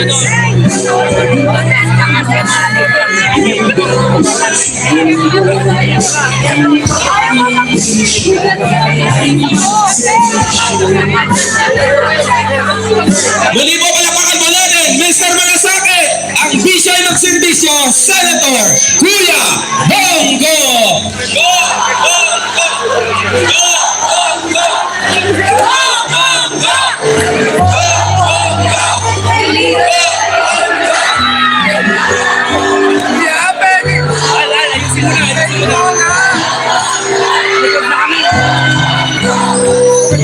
Muli po palapakan natin, Mr. Malasake, ang bisyo ng serbisyo, Senator Kuya Bongo! Go! Go! Go! Go! Go!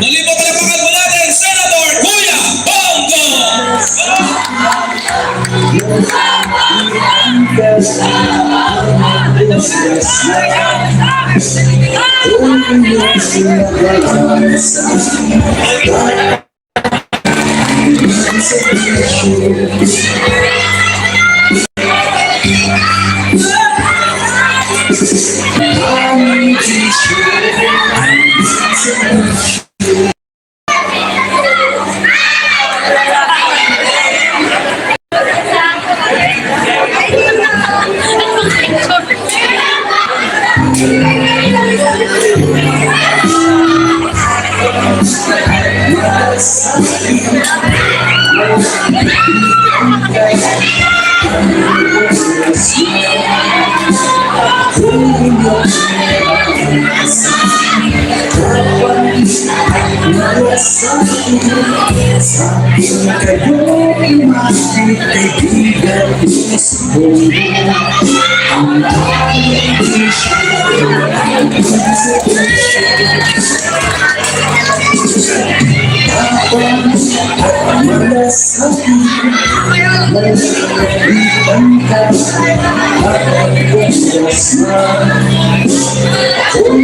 Nalibot na pakal mo natin, Senator Kuya Bongo! Sa akin kayo imagine kaibigan sa buong Ang daming isya Ang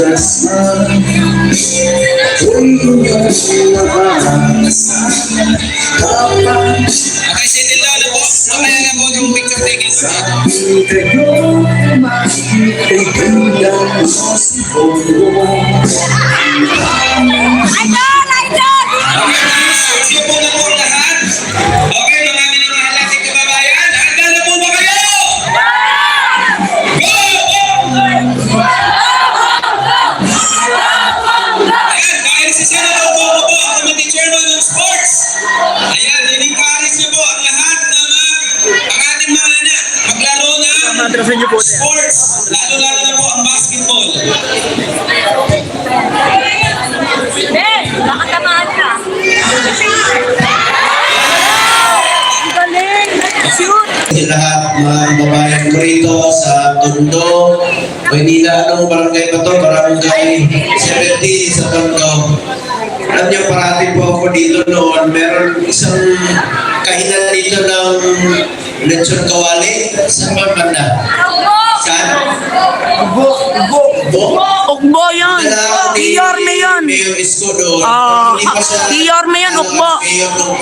Yes. Yes, oh, lahat mga babayan ko rito sa Tondo, Manila, anong barangay ba to? Barangay 70 sa Tondo. Alam niyo, parati po ako dito noon, meron isang kainan dito ng lechon kawali. Saan ba banda? Saan? Ubo, ubo. Bo? Ugbo yan. Ako ni Iyorme yan. Ah, pa siya- Iyorme yan. Mayor noong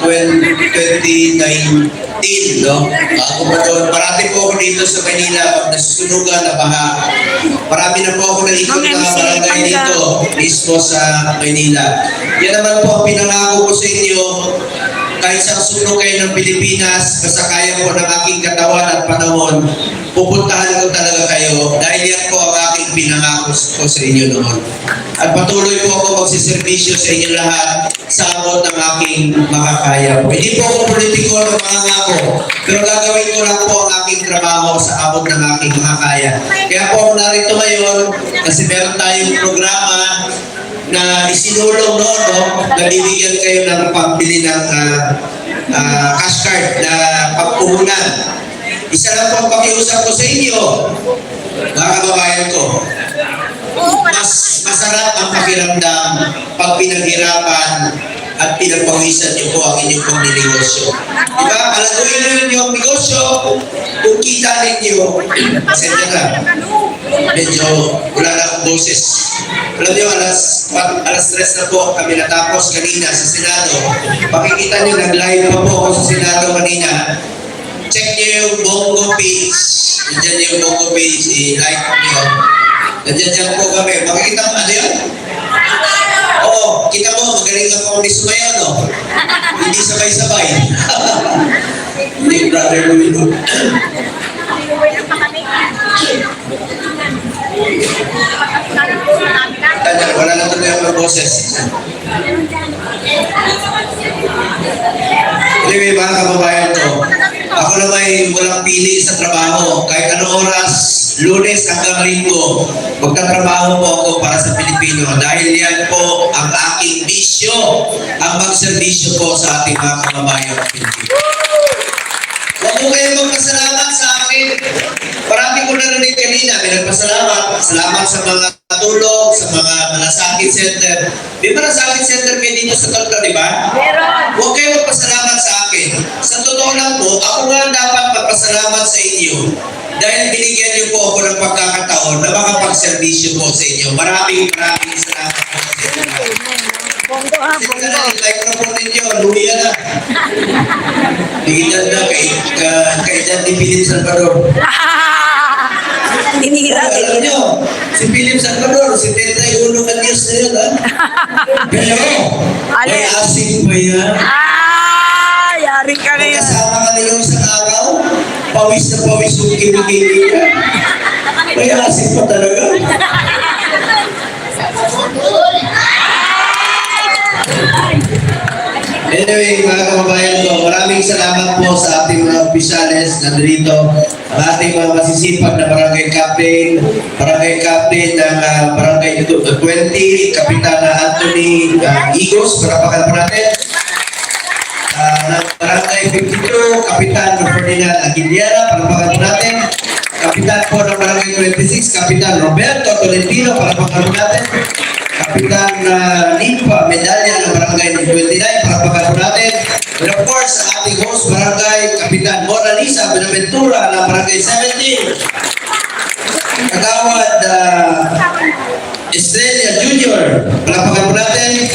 20, 2019, no? Ako pa doon. Parati po ako dito sa Manila pag nasusunugan na baha. Marami na po ako nalikot na barangay dito, mismo sa Manila. Yan naman po ang pinangako ko sa inyo kahit sa sunog kayo ng Pilipinas, kasakayan ko ng aking katawan at panahon, pupuntahan ko talaga kayo dahil yan po ang aking pinangako ko sa inyo noon. At patuloy po ako magsiservisyo sa inyo lahat sa abot ng aking makakaya po. Hindi po ako politiko ng mga ngako, pero gagawin ko lang po ang aking trabaho sa abot ng aking makakaya. Kaya po ako narito ngayon kasi meron tayong programa na isinulong noon, no? Nabibigyan kayo ng pambili ng ah, ah, cash card na pagpuhunan. Isa lang po ang pakiusap ko sa inyo, mga kababayan ko. Mas masarap ang pakiramdam pag pinaghirapan at pinagpawisan niyo po ang inyong pagnegosyo. Diba? Palaguin niyo yung inyong negosyo, kung kita ninyo, pasensya na, medyo wala na akong boses. Alam niyo, alas, alas stress na po kami natapos kanina sa Senado. Makikita niyo, nag-live pa po ako sa Senado kanina. Check niyo yung Bongo page. Nandiyan yung Bongo page, i-like niyo. Nandiyan dyan po kami. Makikita mo, ano yun? Oo, kita mo, magaling ako ni Sumayon, no? Hindi sabay-sabay. Hindi, brother ko yun. Tanda, wala na tuloy ang boses. Anyway, mga kababayan ko, ako na may walang pili sa trabaho. Kahit anong oras, lunes hanggang linggo, magtatrabaho po ako para sa Pilipino. Dahil yan po ang aking bisyo, ang magserbisyo po sa ating mga kababayan Pilipino. Huwag mo kayong magpasalamat sa akin. Parati ko narinig kanina, may nagpasalamat. Salamat sa mga tulong, sa mga malasakit center. May malasakit center kayo dito sa Tondo, di ba? Huwag kayong magpasalamat sa akin. Sa totoo lang po, ako nga dapat magpasalamat sa inyo. Dahil binigyan niyo po ako ng pagkakataon na makapagservisyo po sa inyo. Maraming maraming salamat po sa inyo. Bongo ha, Sige na, bongo. yung microphone ninyo, luya na. Bigyan na kay, ka, kay Daddy Philip Salvador. Tinira, Alam tinira. nyo, si Philip Salvador, si Tetay Ulo ng Diyos na yun, ha? Pero, may asin pa yan. Ah, yari ka na yan. Kasama ka nila isang araw, pawis na pawis yung kinikili niya. May asin pa talaga. Anyway, mga kababayan ko, maraming salamat po sa ating mga opisyalis na dito, ang ating mga masisipag na barangay captain, barangay captain ng ah, barangay 20, Kapitan Anthony uh, Igos, parapakan po natin. Ah, ng barangay 52, Kapitan Ferdinand Aguilera, parapakan po natin. Kapitan po ng barangay 26, Kapitan Roberto Tolentino, parapakan po natin. Kapitan uh, Limpa Medalya ng Barangay 29, parapakan po natin. And of course, ating host barangay, Kapitan Mona Lisa Benaventura ng Barangay 17. Kagawad uh, Estrella Junior, palapakan po natin.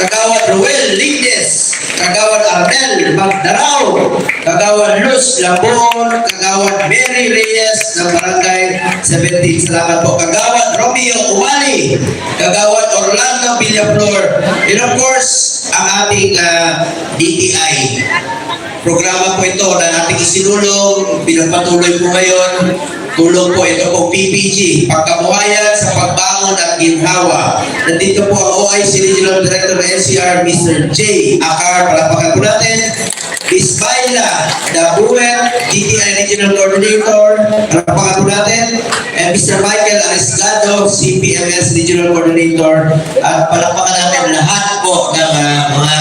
Kagawad Ruel Ligdes, Kagawad Arnel Magdarao, Kagawad Luz Labon, Kagawad Mary Reyes ng Barangay 17. Salamat po. Kagawad Romeo Umali, Kagawad Orlando Villaflor, and of course, ang ating uh, DTI. Programa po ito na ating isinulong, pinagpatuloy po ngayon. Tulong po ito po PPG, pagkabuhayan sa pagbangon at ginhawa. Nandito po ang OIC Regional Director ng NCR, Mr. J. Akar, palapakan po natin. Miss Baila Dabuet, DTI Regional Coordinator, palapakan po natin. And Mr. Michael Arisgado, CPMS Regional Coordinator. At palapakan natin lahat po ng ah, mga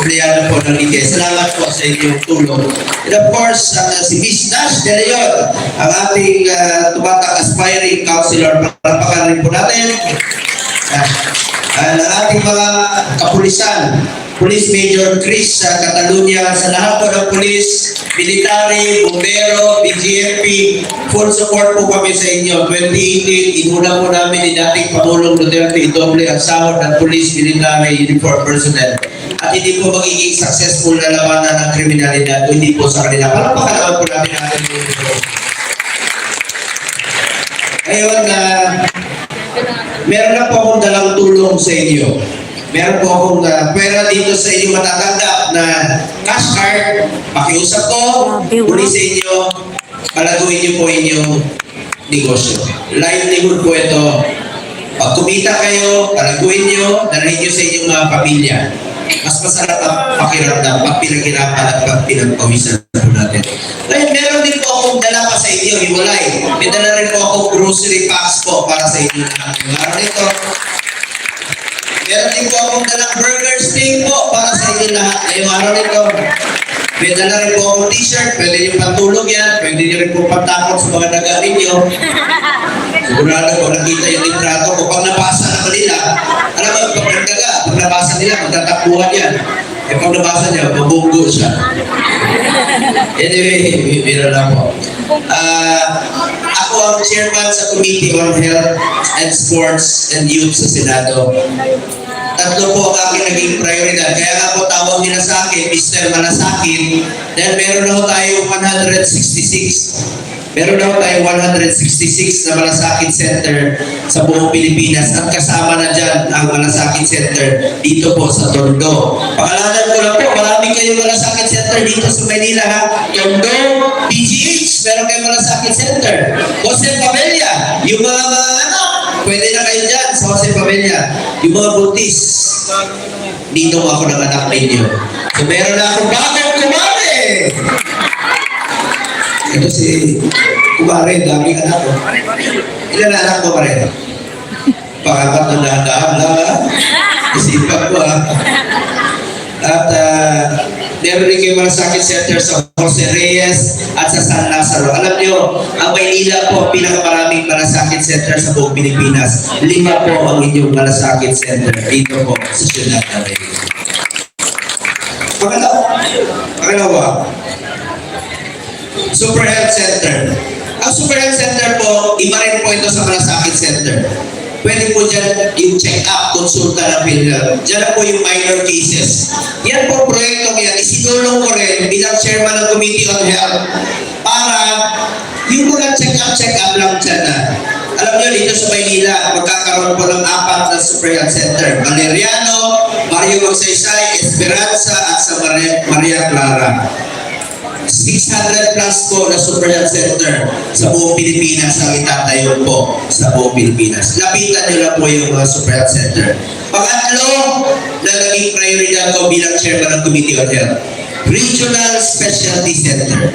empleyado po ng DTS. Salamat po sa inyong tulong. And of course, uh, si Miss Nash De Leon, ang ating uh, tumatang aspiring councilor. Palapakanan rin po natin. Uh, ang ating mga kapulisan, Police Major Chris sa Catalunya, sa lahat po ng police, military, bombero, BGMP, full support po kami sa inyo. 2018, inuna po namin ni dating Pangulong Duterte doble ang sahod ng police, military, uniform personnel. At hindi po magiging successful na labanan ng kriminalidad hindi po sa kanila. Palapakanan naman po namin mga Ngayon na meron na po akong dalang tulong sa inyo. Meron po akong uh, pera dito sa inyo matatanggap na cash card. Pakiusap ko, uli sa inyo, palaguin niyo po inyong negosyo. Livelihood po ito. Pag kumita kayo, palaguin niyo, dalhin niyo sa inyong mga pamilya. Mas masarap ang pakiramdam pag pinaghirapan at pag pinagpawisan po natin. Ngayon, meron din akong dala pa sa inyo, hiwalay. May dala rin po akong grocery packs po para sa inyo. Meron nito. Meron din po akong dalang burger steak po para sa inyo lahat. Ngayong araw nito. May dala rin po akong t-shirt. Pwede nyo pantulog yan. Pwede nyo rin po pantakot sa mga daga ninyo. Sigurado ko nakita yung litrato ko. Pag nabasa na nila, alam mo, pag nagdaga, pag nabasa nila, magtatakbuhan yan. Eh pag nabasa niya, mabunggo siya. Anyway, biro lang po. Ah, ako ang chairman sa Committee on Health and Sports and Youth sa Senado. Tatlo po ang aking naging prioridad. Kaya nga po tawag nila sa akin, Mr. Malasakit, dahil meron na tayo 166 Meron daw tayo 166 na Malasakit Center sa buong Pilipinas at kasama na dyan ang Malasakit Center dito po sa Tondo. Pangalanan ko lang po, marami kayong Malasakit Center dito sa Manila ha. Tondo, PGH, meron kayong Malasakit Center. Jose Pabella, yung mga mga anak, pwede na kayo dyan sa Jose Pabella. Yung mga buntis, dito ako ng anak ninyo. So meron na akong bagong kumare! Ito si Kumare, dami anak ko. Ilan na anak mo, Kumare? Pangapat na dahan-dahan lang, ha? Isipan ko, ha? At uh, meron rin kayo malasakit center sa Jose Reyes at sa San Lazaro. Alam nyo, ang Maynila po ang pinakamaraming malasakit center sa buong Pilipinas. Lima po ang inyong malasakit center dito po sa Ciudad ng Maynila. Pangalawa, pangalawa, Super Health Center. Ang Super Health Center po, iba rin po ito sa Malasakit Center. Pwede po dyan yung check-up, konsulta ng PhilHealth. Dyan po yung minor cases. Yan po proyektong yan, isinulong ko rin bilang chairman ng Committee on Health para yung mga check-up, check-up lang dyan na. Alam nyo, dito sa Maynila, magkakaroon po ng apat na Super Health Center. Valeriano, Mario Magsaysay, Esperanza, at sa Maria Clara. 600 plus po na super health center sa buong Pilipinas ang itatayo po sa buong Pilipinas. Lapitan nyo lang po yung mga super health center. Pangatlo na naging prioridad ko bilang chairman ng Committee on Health, Regional Specialty Center.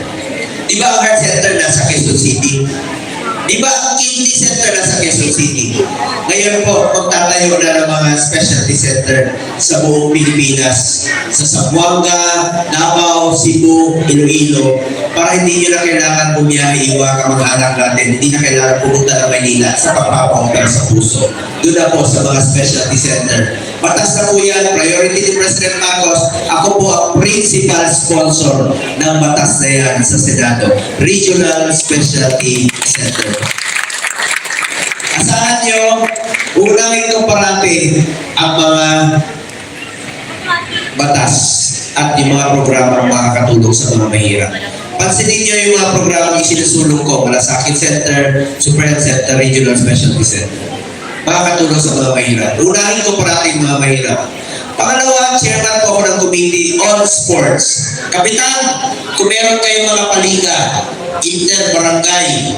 Di ba ang heart center nasa Quezon City? Di ba kidney center nasa Quezon City? Ngayon po, magtatayo na ng mga specialty center sa buong Pilipinas. Sa Zamboanga, Davao, Cebu, Iloilo. Para hindi nyo na kailangan bumiyahe iwa kamag-anak natin. Hindi na kailangan pumunta ng Manila sa pagpapautang sa puso. Doon na po sa mga specialty center. Batas na po yan, priority ni President Marcos. Ako po ang principal sponsor ng batas na yan sa Senado. Regional Specialty Center. Asahan nyo, ulangin ko parati ang mga batas at yung mga programa makakatulong sa mga mahirap. Pansinin nyo yung mga programa isinusulong ko, Malasakit Center, Super Health Center, Regional Specialty Center. Makakatulong sa mga mahirap. Unahin ko parati yung mga mahirap. Pangalawa, chairman po ako ng Committee on Sports. Kapitan, kung meron kayong mga paliga, inter-barangay,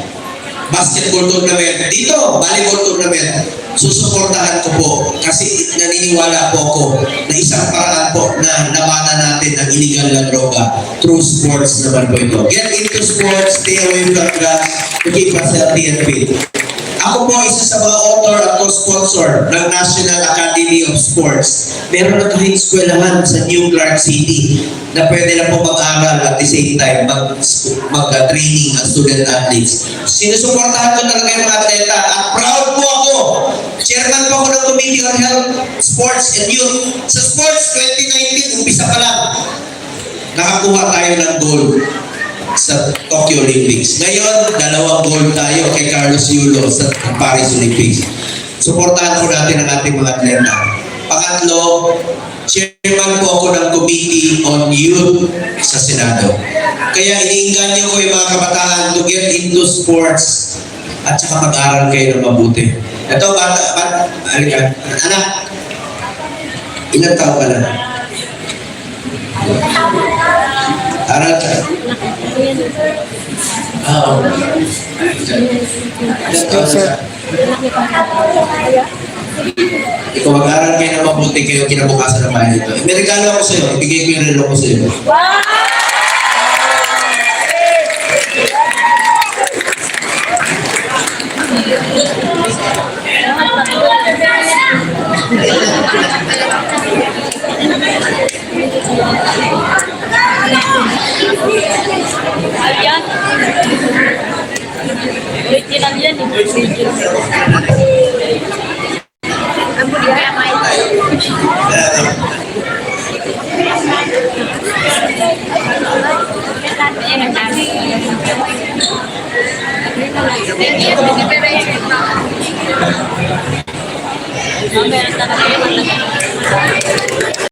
basketball tournament, dito, volleyball tournament, susuportahan ko po kasi naniniwala po ako na isang paraan po na labanan natin ang illegal na droga through sports naman po ito. Get into sports, stay away from drugs, to keep us healthy and fit. Ako po isa sa mga author at co-sponsor ng National Academy of Sports. Meron na kahit eskwelahan sa New Clark City na pwede na po mag-aral at the same time mag, mag-training ang student athletes. Sinusuportahan ko talaga yung atleta at proud po ako. Chairman po ako ng Committee on Health, Sports and Youth. Sa Sports 2019, umpisa pa lang. Nakakuha tayo ng gold sa Tokyo Olympics. Ngayon, dalawang gold tayo kay Carlos Yulo sa Paris Olympics. Suportahan po natin ang ating mga atleta. Pangatlo, chairman po ako ng Committee on Youth sa Senado. Kaya iniinganyo ko yung mga kabataan to get into sports at saka mag-aral kayo ng mabuti. Ito, bata, bata, halika. anak, ilang taon ka na? Taon ka? Ikaw mag-aral kayo ng mabuti kayo kinabukasan ng bahay nito. May regalo ako sa'yo. Ibigay ko yung relo ko sa'yo. Ayan. Original yan eh. Original. Ayan ang dami. Mamaya na talaga yun.